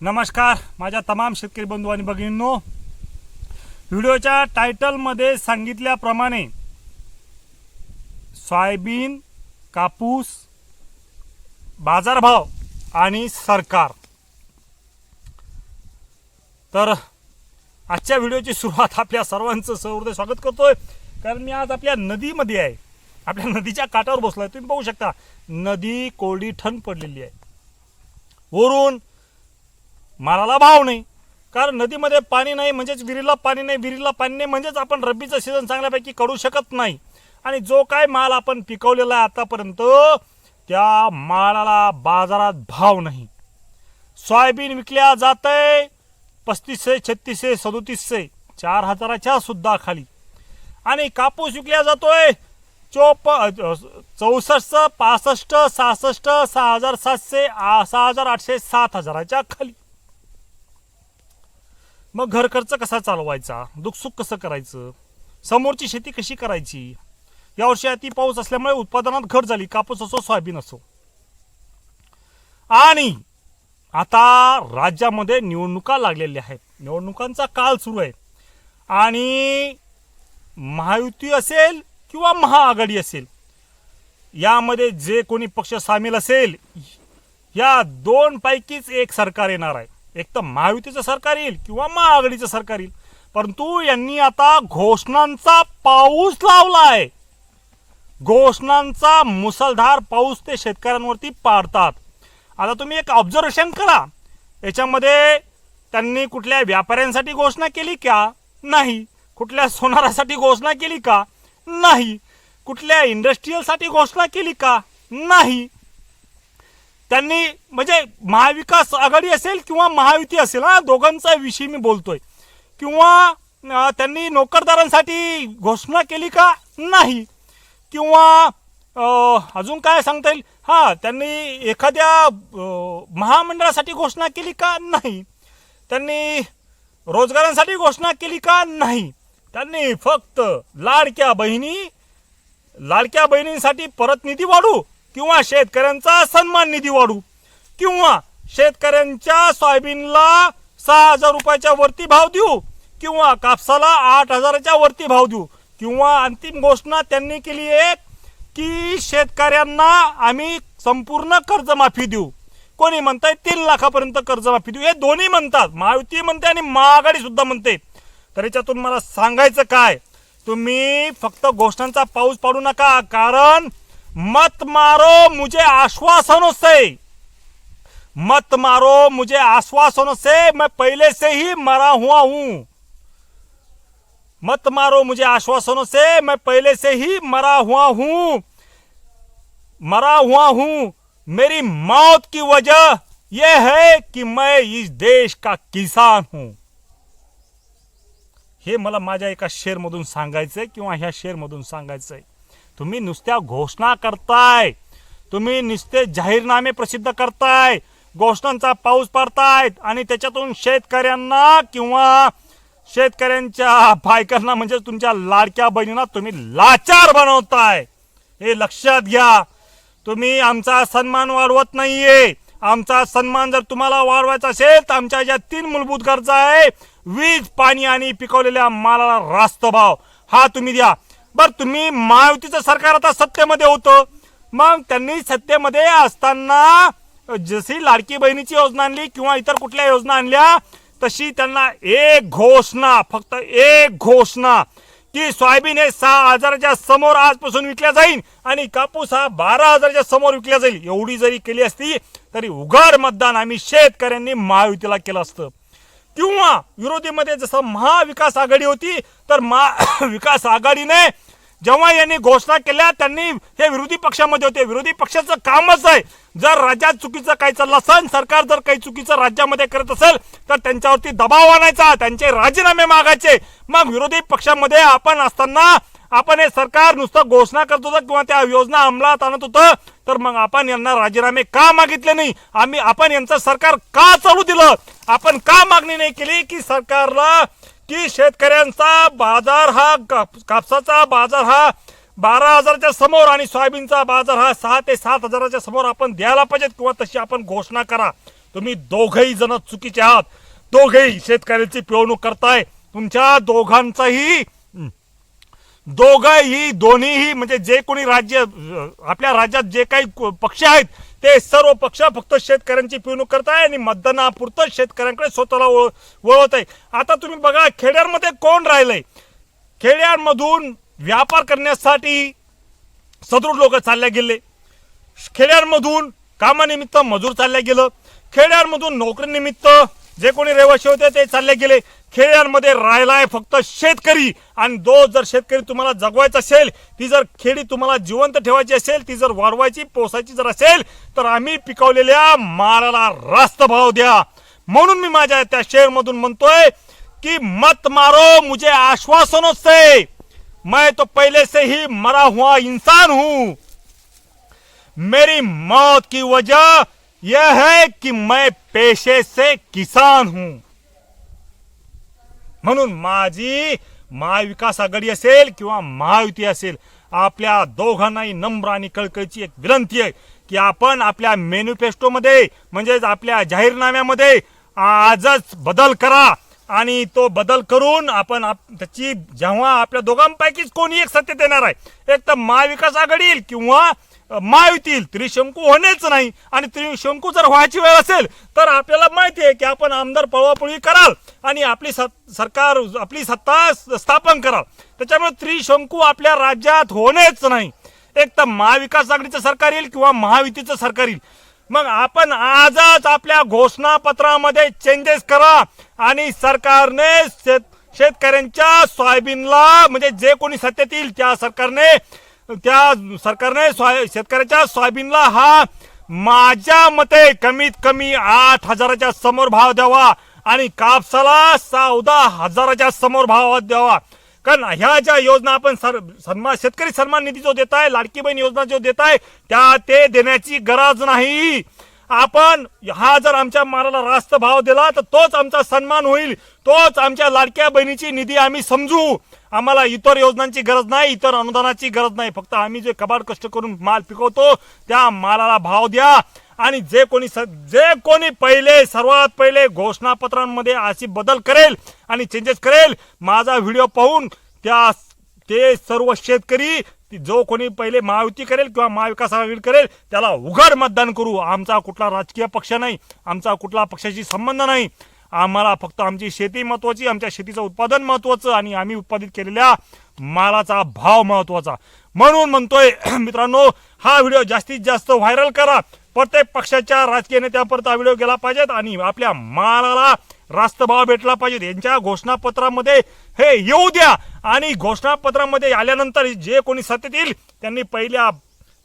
नमस्कार माझ्या तमाम शेतकरी बंधू आणि भगिनींनो व्हिडिओच्या टायटलमध्ये सांगितल्याप्रमाणे सोयाबीन कापूस बाजारभाव आणि सरकार. तर आजच्या व्हिडिओची सुरुवात आपल्या सर्वांचं सहृदय स्वागत करतोय. कारण मी आज आपल्या नदीमध्ये आहे. आपल्या नदीच्या काठावर बसलोय. तुम्ही पाहू शकता नदी कोरडी ठण पडलेली आहे. वरून मालाला भाव नाही. कारण नदीमध्ये पाणी नाही म्हणजेच विहिरीला पाणी नाही. विहिरीला पाणी नाही म्हणजेच आपण रब्बीचं सीझन चांगल्यापैकी करू शकत नाही. आणि जो काय माल आपण पिकवलेला आहे आतापर्यंत त्या मालाला बाजारात भाव नाही. सोयाबीन विकल्या जात आहे पस्तीसशे छत्तीसशे सदोतीसशे चार हजाराच्या सुद्धा खाली. आणि कापूस विकल्या जातोय चोप चौसष्ट पासष्ट सहासष्ट सहा हजार सातशे सहा हजार आठशे सात हजाराच्या खाली. मग घर खर्च कसा चालवायचा? दुखसुख कसं करायचं? समोरची शेती कशी करायची? यावर्षी अति पाऊस असल्यामुळे उत्पादनात घट झाली. कापूस असो सोयाबीन असो. आणि आता राज्यामध्ये निवडणुका लागलेल्या आहेत. निवडणुकांचा काळ सुरू आहे. आणि महायुती असेल किंवा महाआघाडी असेल यामध्ये जे कोणी पक्ष सामील असेल या दोन पैकीच एक सरकार येणार आहे. एक तर महायुतीचं सरकार येईल किंवा महाआघाडीचं सरकार येईल. परंतु यांनी आता घोषणांचा पाऊस लावला आहे घोषणांचा मुसळधार पाऊस ते शेतकऱ्यांवरती पाडतात. आता तुम्ही एक ऑब्झर्वेशन करा. याच्यामध्ये त्यांनी कुठल्या व्यापाऱ्यांसाठी घोषणा केली का? नाही. कुठल्या सोनारासाठी घोषणा केली का? नाही. कुठल्या इंडस्ट्रीयलसाठी घोषणा केली का? नाही. त्यांनी म्हणजे महाविकास आघाडी असेल किंवा महायुती असेल हा दोघांचा विषयी मी बोलतोय. किंवा त्यांनी नोकरदारांसाठी घोषणा केली का? नाही. किंवा अजून काय सांगता येईल? हा त्यांनी एखाद्या महामंडळासाठी घोषणा केली का? नाही. त्यांनी रोजगारांसाठी घोषणा केली का? नाही. त्यांनी फक्त लाडक्या बहिणी लाडक्या बहिणींसाठी परत निधी वाढू. किंवा शेतकऱ्यांचा सन्मान निधी वाढू किंवा शेतकऱ्यांच्या सोयाबीनला सहा हजार रुपयाच्या वरती भाव देऊ किंवा कापसाला आठ हजाराच्या वरती भाव देऊ किंवा अंतिम घोषणा त्यांनी केली एक की शेतकऱ्यांना आम्ही संपूर्ण कर्जमाफी देऊ. कोणी म्हणताय तीन लाखापर्यंत कर्जमाफी देऊ? हे दोन्ही म्हणतात. महायुती म्हणते आणि महाआघाडी सुद्धा म्हणते. तर याच्यातून मला सांगायचं काय? तुम्ही फक्त घोषणांचा पाऊस पाडू नका कारण मत मारो मुझे आश्वासनों से। मत मारो मुझे आश्वासनों से, मैं पहले से ही मरा हुआ हूँ। मत मारो मुझे आश्वासनों से, मैं पहले से ही मरा हुआ हूँ। मरा हुआ हूँ। मेरी मौत की वजह यह है कि मैं इस देश का किसान हूँ। हे मला माझ्या एका शेअरमधून सांगायचंय किंवा ह्या शेअरमधून सांगायचंय तुम्ही नुसत्या घोषणा करताय. तुम्ही नुसते जाहीरनामे प्रसिद्ध करताय. घोषणांचा पाऊस पाडतायत आणि त्याच्यातून शेतकऱ्यांना किंवा शेतकऱ्यांच्या बायकांना म्हणजे तुमच्या लाडक्या बहिणींना तुम्ही लाचार बनवताय. हे लक्षात घ्या. तुम्ही आमचा सन्मान वाढवत नाहीये. आमचा सन्मान जर तुम्हाला वाढवायचा असेल तर आमच्या ज्या तीन मूलभूत गरजा आहे. वीज पाणी आणि पिकवलेल्या मालाला रास्त भाव. हा तुम्ही द्या. बर तुम्ही महायुतीचं सरकार आता सत्तेमध्ये होतं. मग त्यांनी सत्तेमध्ये असताना जशी लाडकी बहिणीची योजना आणली किंवा इतर कुठल्या योजना आणल्या तशी त्यांना एक घोषणा फक्त एक घोषणा की सोयाबीन हे सहा हजाराच्या समोर आजपासून विकल्या जाईल आणि कापूस हा बारा हजाराच्या समोर विकल्या जाईल. एवढी जरी केली असती तरी उघड मतदान आम्ही शेतकऱ्यांनी महायुतीला केलं असतं. किंवा विरोधीमध्ये जसं महाविकास आघाडी होती तर महाविकास आघाडीने जेव्हा यांनी घोषणा केल्या त्यांनी हे विरोधी पक्षामध्ये होते. विरोधी पक्षाचं कामच आहे. जर राज्यात चुकीचं काही चाललं असेल सरकार जर काही चुकीचं राज्यामध्ये करत असेल तर त्यांच्यावरती दबाव आणायचा त्यांचे राजीनामे मागायचे. मग विरोधी पक्षामध्ये आपण असताना आपण हे सरकार नुसतं घोषणा करत होतं किंवा त्या योजना अंमलात आणत होतं तर मग आपण यांना राजीनामे का मागितले नाही? आम्ही आपण यांचं सरकार का चालू दिलं? आपण का मागणी नाही केली की सरकारला की शेतकऱ्यांचा बाजार हा काप- कापसाचा बाजार हा बारा हजाराच्या समोर आणि सोयाबीनचा बाजार हा सहा ते सात हजाराच्या समोर आपण द्यायला पाहिजेत किंवा तशी आपण घोषणा करा. तुम्ही दोघही जण चुकीचे आहात. दोघेही शेतकऱ्यांची पिळवणूक करताय. तुमच्या दोघांचाही दोघंही दोन्हीही म्हणजे जे कोणी राज्य आपल्या राज्यात जे काही को- पक्ष आहेत ते सर्व पक्ष फक्त शेतकऱ्यांची पिळवणूक आहे आणि मतदानापुरतं शेतकऱ्यांकडे स्वतःला वळ वळवत आहे. आता तुम्ही बघा खेड्यांमध्ये कोण राहिलंय? खेड्यांमधून व्यापार करण्यासाठी सदृढ लोक चालल्या गेले. खेड्यांमधून कामानिमित्त मजूर चालल्या गेलं. खेड्यांमधून नोकरीनिमित्त जे कोणी रहिवासी होते ते चालले गेले. खेड्यांमध्ये राहिलाय फक्त शेतकरी. आणि दो जर शेतकरी तुम्हाला जगवायचा असेल ती जर खेडी तुम्हाला जिवंत ठेवायची असेल ती जर वाढवायची पोसायची जर असेल तर आम्ही पिकवलेल्या मालाला रास्त भाव द्या. म्हणून मी माझ्या त्या शेअरमधून म्हणतोय की मत मारो मुझे आश्वासनों से. मैं तो पहले से ही मरा हुआ इंसान हूं. मेरी मौत की वजह यह है कि मैं पेशे से किसान हूं। म्हणून माझी महाविकास आघाडी असेल किंवा महायुती असेल आपल्या दोघांनाही नम्र आणि कळकळीची एक विनंती आहे की आपण आपल्या मॅनिफेस्टोमध्ये म्हणजेच आपल्या जाहीरनाम्यामध्ये आजच बदल करा आणि तो बदल करून आपण आप- त्याची जेव्हा आपल्या दोघांपैकीच कोणी एक सत्य देणार आहे एक तर महाविकास आघाडी येईल किंवा महायुती त्रिशंकू होणेच नाही. आणि त्रिशंकू जर व्हायची वेळ असेल तर आपल्याला माहिती आहे की आपण आमदार पळवापळवी कराल आणि आपली सत- सरकार आपली सत्ता स्थापन कराल. त्याच्यामुळे त्रिशंकू आपल्या राज्यात होणेच नाही. एक तर महाविकास आघाडीचं सरकार येईल किंवा महायुतीचं सरकार येईल. मग आपण आजच आपल्या घोषणापत्रामध्ये चेंजेस करा आणि सरकारने शेत शेतकऱ्यांच्या सोयाबीनला म्हणजे जे कोणी सत्तेत येईल त्या सरकारने त्या सरकारने सोया शेतकऱ्याच्या सोयाबीनला हा माझ्या मते कमीत कमी आठ हजाराच्या समोर भाव द्यावा आणि कापसाला चौदा हजाराच्या समोर भाव द्यावा. कारण ह्या ज्या योजना आपण सर सन्मान शेतकरी सन्मान निधी जो देत आहे लाडकी बहीण योजना जो देत आहे त्या ते देण्याची गरज नाही. आपण हा जर आमच्या मालाला रास्त भाव दिला तर तोच आमचा सन्मान होईल. तोच आमच्या लाडक्या बहिणीची निधी आम्ही समजू. आम्हाला इतर योजनांची गरज नाही इतर अनुदानाची गरज नाही. फक्त आम्ही जे कबाड कष्ट करून माल पिकवतो त्या मालाला भाव द्या. आणि जे कोणी स- जे कोणी पहिले सर्वात पहिले घोषणापत्रांमध्ये अशी बदल करेल आणि चेंजेस करेल माझा व्हिडिओ पाहून त्या ते सर्व शेतकरी जो कोणी पहिले महायुती करेल किंवा महाविकास आघाडी करेल त्याला उघड मतदान करू. आमचा कुठला राजकीय पक्ष नाही आमचा कुठला पक्षाशी संबंध नाही. आम्हाला फक्त आमची शेती महत्वाची आमच्या शेतीचं उत्पादन महत्वाचं आणि आम्ही उत्पादित केलेल्या मालाचा भाव महत्त्वाचा. म्हणून म्हणतोय मित्रांनो हा व्हिडिओ जास्तीत जास्त व्हायरल करा. प्रत्येक पक्षाच्या राजकीय नेत्यापर्यंत हा व्हिडिओ गेला पाहिजेत आणि आपल्या मालाला रास्त भाव भेटला पाहिजे यांच्या घोषणापत्रामध्ये हे येऊ द्या. आणि घोषणापत्रामध्ये आल्यानंतर जे कोणी सत्तेत येईल त्यांनी पहिल्या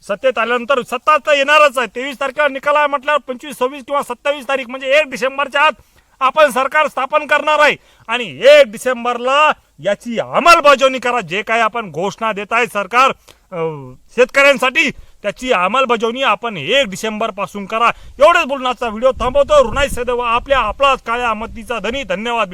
सत्तेत आल्यानंतर सत्ता तर येणारच आहे. तेवीस तारखेला निकाल आहे म्हटल्यावर पंचवीस सव्वीस किंवा सत्तावीस तारीख म्हणजे एक डिसेंबरच्या आत आपण सरकार स्थापन करणार आहे. आणि एक डिसेंबरला याची अंमलबजावणी करा. जे काही आपण घोषणा देत आहे सरकार शेतकऱ्यांसाठी त्याची अंमलबजावणी आपण एक डिसेंबरपासून करा. एवढंच बोलून आजचा व्हिडिओ थांबवतो. ऋणाई सदैव आपल्या आपलाच काळ्या मतीचा धनी. धन्यवाद